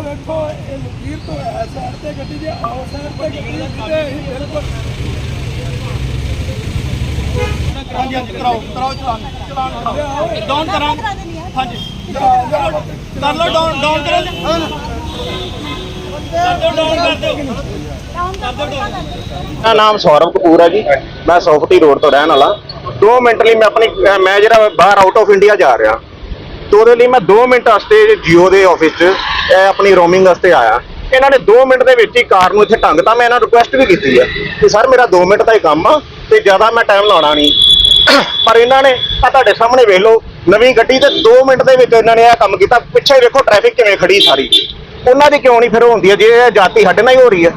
ਵੇਖੋ ਇਹ ਲਕੀਰ ਤੋਂ ਹੈ ਸਾਈਡ ਤੇ ਗੱਡੀ ਜੇ ਆਓ ਸਾਈਡ ਤੇ ਗੱਡੀ ਤੇ ਅਸੀਂ ਬਿਲਕੁਲ ਹਾਂਜੀ ਹਾਂਜੀ ਕਰਾਓ ਕਰਾਓ ਚਲਾਨ ਚਲਾਨ ਕਰਾਓ। ਡਾਊਨ ਕਰਾਂ। ਹਾਂਜੀ। ਕਰ ਲਓ ਡਾਊਨ ਡਾਊਨ ਕਰੋ। ਜੀ। ਕਰ ਦਿਓ ਡਾਊਨ ਕਰ ਦਿਓ ਮੇਰਾ ਨਾਮ ਸੌਰਵ ਕਪੂਰ ਹੈ ਜੀ। ਮੈਂ ਸੌਫਟੀ ਰੋਡ ਤੋਂ ਰਹਿਣ ਵਾਲਾ। 2 ਮਿੰਟ ਲਈ ਮੈਂ ਆਪਣੀ ਮੈਂ ਜਿਹੜਾ ਬਾਹਰ ਆਊਟ ਆਫ ਇੰਡੀਆ ਜਾ ਰਿਹਾ। ਤੇ ਉਹਦੇ ਲਈ ਮੈਂ 2 ਮਿੰਟ ਵਾਸਤੇ ਜੀਓ ਦੇ ਆਫਿਸ 'ਚ ਆਪਣੀ ਰੋਮਿੰਗ ਵਾਸਤੇ ਆਇਆ। ਇਹਨਾਂ ਨੇ 2 ਮਿੰਟ ਦੇ ਵਿੱਚ ਹੀ ਕਾਰ ਨੂੰ ਇੱਥੇ ਟੰਗਤਾ ਮੈਂ ਇਹਨਾਂ ਰਿਕੁਐਸਟ ਵੀ ਕੀਤੀ ਹੈ ਕਿ ਸਰ ਮੇਰਾ 2 ਮਿੰਟ ਦਾ ਹੀ ਕੰਮ ਆ ਤੇ ਜ਼ਿਆਦਾ ਮੈਂ ਟਾਈਮ ਲਾਉਣਾ ਨਹੀਂ। ਪਰ ਇਹਨਾਂ ਨੇ ਆ ਤੁਹਾਡੇ ਸਾਹਮਣੇ ਵੇਖ ਲਓ ਨਵੀਂ ਗੱਡੀ ਤੇ 2 ਮਿੰਟ ਦੇ ਵਿੱਚ ਇਹਨਾਂ ਨੇ ਇਹ ਕੰਮ ਕੀਤਾ। ਪਿੱਛੇ ਵੇਖੋ ਟ੍ਰੈਫਿਕ ਕਿਵੇਂ ਖੜੀ ਸਾਰੀ। ਉਹਨਾਂ ਦੀ ਕਿਉਂ ਨਹੀਂ ਫਿਰ ਹੁੰਦੀ ਹੈ ਜੇ ਇਹ ਜਾਤੀ ਸਾਡੇ ਨਾਲ ਹੀ ਹੋ ਰਹੀ ਹੈ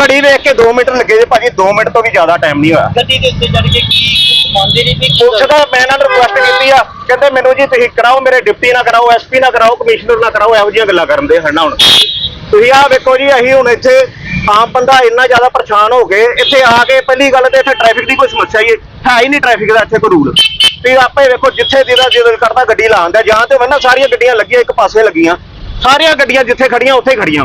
ਘੜੀ ਵੇਖ ਕੇ 2 ਮਿੰਟ ਲੱਗੇ ਜੇ ਭਾਜੀ 2 ਮਿੰਟ ਤੋਂ ਵੀ ਜ਼ਿਆਦਾ ਟਾਈਮ ਨਹੀਂ ਹੋਇਆ। ਗੱਡੀ ਦੇ ਉੱਤੇ ਚੜ ਕੇ ਕੀ ਕੁਝ ਮੰਨਦੇ ਨਹੀਂ ਵੀ ਪੁਲਿਸ ਦਾ ਮੈਂ ਇਹਨਾਂ ਨੂੰ ਰਿਕੁਐਸਟ ਕੀਤੀ ਆ ਕਹਿੰਦੇ ਮੈਨੂੰ ਜੀ ਤੁਸੀਂ ਕਰਾਓ ਮੇਰੇ ਡਿਪਟੀ ਨਾ ਕਰਾਓ ਐਸਪੀ ਨਾ ਕਰਾਓ, ਕਮਿਸ਼ਨਰ ਨਾ ਕਰਾਓ, ਇਹੋ ਜਿਹੀਆਂ ਗੱਲਾਂ ਕਰਨ ਦੇ ਹਨ ਹੁਣ। ਤੁਸੀਂ ਆਹ ਵੇਖੋ ਜੀ, ਅਸੀਂ ਹੁਣ ਇੱਥੇ ਆਮ ਬੰਦਾ ਇੰਨਾ ਜ਼ਿਆਦਾ ਪਰੇਸ਼ਾਨ ਹੋ ਗਏ ਇੱਥੇ ਆ ਕੇ ਪਹਿਲੀ ਗੱਲ ਤੇ ਇੱਥੇ ਟ੍ਰੈਫਿਕ ਦੀ ਕੋਈ ਸਮੱਸਿਆ ਹੀ ਹੈ ਹੀ ਨਹੀਂ ਟ੍ਰੈਫਿਕ ਦਾ ਇੱਥੇ ਕੋਈ ਰੂਲ ਤੇ ਆਪੇ ਵੇਖੋ ਜਿੱਥੇ ਜਿਹਦਾ ਜਿਹਦਾ ਕਰਦਾ ਗੱਡੀ ਲਾਉਂਦਾ ਜਾਂ ਤੇ ਵੰਨਾ ਸਾਰੀਆਂ ਗੱਡੀਆਂ ਲੱਗੀਆਂ, ਇੱਕ ਪਾਸੇ ਲੱਗੀਆਂ। ਸਾਰੀਆਂ ਗੱਡੀਆਂ ਜਿੱਥੇ ਖੜੀਆਂ ਉੱਥੇ ਹੀ ਖੜੀਆਂ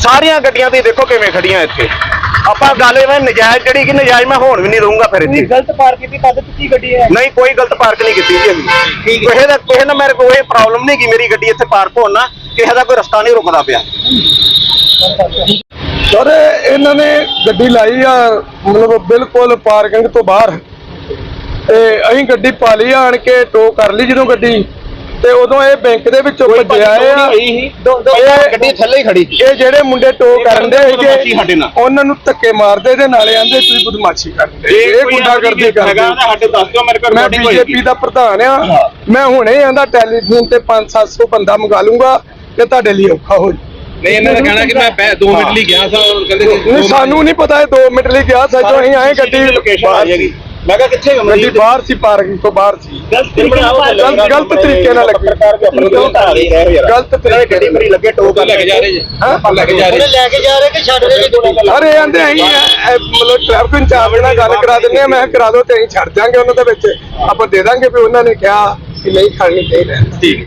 ਸਾਰੀਆਂ ਗੱਡੀਆਂ ਤੇ ਦੇਖੋ ਕਿਵੇਂ ਖੜੀਆਂ ਇੱਥੇ। ਆਪਾਂ ਗੱਲ ਇਹ ਨਜਾਇਜ਼ ਜਿਹੜੀ ਕਿ ਨਜਾਇਜ਼ ਮੈਂ ਹੋਣ ਵੀ ਨਹੀਂ ਦਊਂਗਾ ਫਿਰ ਇੱਥੇ। ਗਲਤ ਪਾਰਕ ਕੀਤੀ ਕਦ ਤੁਸੀਂ ਗੱਡੀ ਹੈ? ਨਹੀਂ ਕੋਈ ਗਲਤ ਪਾਰਕ ਨਹੀਂ ਕੀਤੀ ਜੀ ਅਸੀਂ। ਕਿਸੇ ਦਾ ਕਿਸੇ ਨਾਲ ਮੇਰੇ ਕੋਈ ਪ੍ਰੋਬਲਮ ਨਹੀਂ ਕਿ ਮੇਰੀ ਗੱਡੀ ਇੱਥੇ ਪਾਰਕ ਹੋਣ ਨਾ ਕਿਸੇ ਦਾ ਕੋਈ ਰਸਤਾ ਨਹੀਂ ਰੁਕਦਾ ਪਿਆ। ਸਰ ਇਹਨਾਂ ਨੇ ਗੱਡੀ ਲਾਈ ਆ ਮਤਲਬ ਬਿਲਕੁਲ ਪਾਰਕਿੰਗ ਤੋਂ ਬਾਹਰ। ਤੇ ਅਸੀਂ ਗੱਡੀ ਪਾ ਲਈ ਆਣ ਕੇ ਟੋ ਕਰ ਲਈ ਜਦੋਂ ਗੱਡੀ। ਤੇ ਉਦੋਂ ਇਹ ਬੈਂਕ ਦੇ ਵਿੱਚੋਂ ਭੱਜਿਆ ਆ। ਇਹ- ਗੱਡੀ ਥੱਲੇ ਹੀ ਖੜੀ ਇਹ ਜਿਹੜੇ ਮੁੰਡੇ ਟੋ ਕਰਨ ਦੇ ਨਾਲ। ਉਹਨਾਂ ਨੂੰ ਧੱਕੇ ਮਾਰਦੇ ਤੇ ਨਾਲੇ ਆਂਦੇ ਤੁਸੀਂ ਬਦਮਾਸ਼ੀ ਕਰਦੇ ਇਹ ਗੁੰਡਾਗਰਦੀ ਕਰਦੇ ਸਾਡੇ ਦੱਸ ਦਿਓ ਮੇਰੇ ਕੋਲ ਮੈਂ ਬੀਜੇਪੀ। ਦਾ ਪ੍ਰਧਾਨ ਆ। ਮੈਂ ਹੁਣੇ ਆਂਦਾ ਟੈਲੀਫੋਨ ਤੇ 5-700 ਬੰਦਾ ਮੰਗਾ ਲੂੰਗਾ ਤੇ ਤੁਹਾਡੇ ਲਈ ਔਖਾ ਹੋ ਜਾਊ। ਨਹੀਂ ਇਹਨਾਂ ਦਾ ਕਹਿਣਾ ਕਿ ਮੈਂ 2 ਮਿੰਟ ਲਈ ਗਿਆ ਸਾਂ ਕਹਿੰਦੇ ਸਾਨੂੰ ਨਹੀਂ ਪਤਾ ਇਹ 2 ਮਿੰਟ ਲਈ ਗਿਆ ਸੱਚੋ ਅਸੀਂ ਆਏ ਗੱਡੀ ਲੋਕੇਸ਼ਨ ਆ ਜਾਏਗੀ ਮੈਂ ਕਿਹਾ ਕਿੱਥੇ ਹੋ ਗੱਡੀ ਬਾਹਰ ਸੀ ਪਾਰਕਿੰਗ ਤੋਂ ਬਾਹਰ ਸੀ। ਗਲਤ ਤਰੀਕੇ ਨਾਲ ਗਲਤ- ਗਲਤ ਤਰੀਕੇ ਨਾਲ ਲੱਗੀ। ਪੱਤਰਕਾਰ ਵੀ ਆਪਣੇ ਤੋਂ ਢਾ ਰਹੀ ਹੈ ਯਾਰ ਗਲਤ ਤਰੀਕੇ ਗੱਡੀ ਮੇਰੀ ਲੱਗੇ ਟੋਕ ਲੈ ਕੇ ਜਾ ਰਹੇ ਜੀ। ਹਾਂ? ਲੈ ਕੇ ਜਾ ਰਹੇ। ਲੈ ਕੇ ਜਾ ਰਹੇ ਕਿ ਛੱਡ ਰਹੇ ਜੀ ਦੋਨੋਂ ਅਰੇ ਆਂਦੇ ਇਹ ਮਤਲਬ ਟ੍ਰੈਫਿਕ ਇੰਚਾਰਜ ਨਾਲ ਗੱਲ ਕਰਾ ਦਿੰਦੇ ਆ ਮੈਂ ਕਿਹਾ ਕਰਾ ਦੋ ਤੇ ਅਸੀਂ ਛੱਡ ਜਾਾਂਗੇ ਉਹਨਾਂ ਦੇ ਵਿੱਚ। ਆਪਾਂ ਦੇ ਦਾਂਗੇ ਵੀ ਉਹਨਾਂ ਨੇ ਕਿਹਾ ਕਿ ਨਹੀਂ ਖੜਨੀ ਚਾਹੀਦੀ। ਠੀਕ।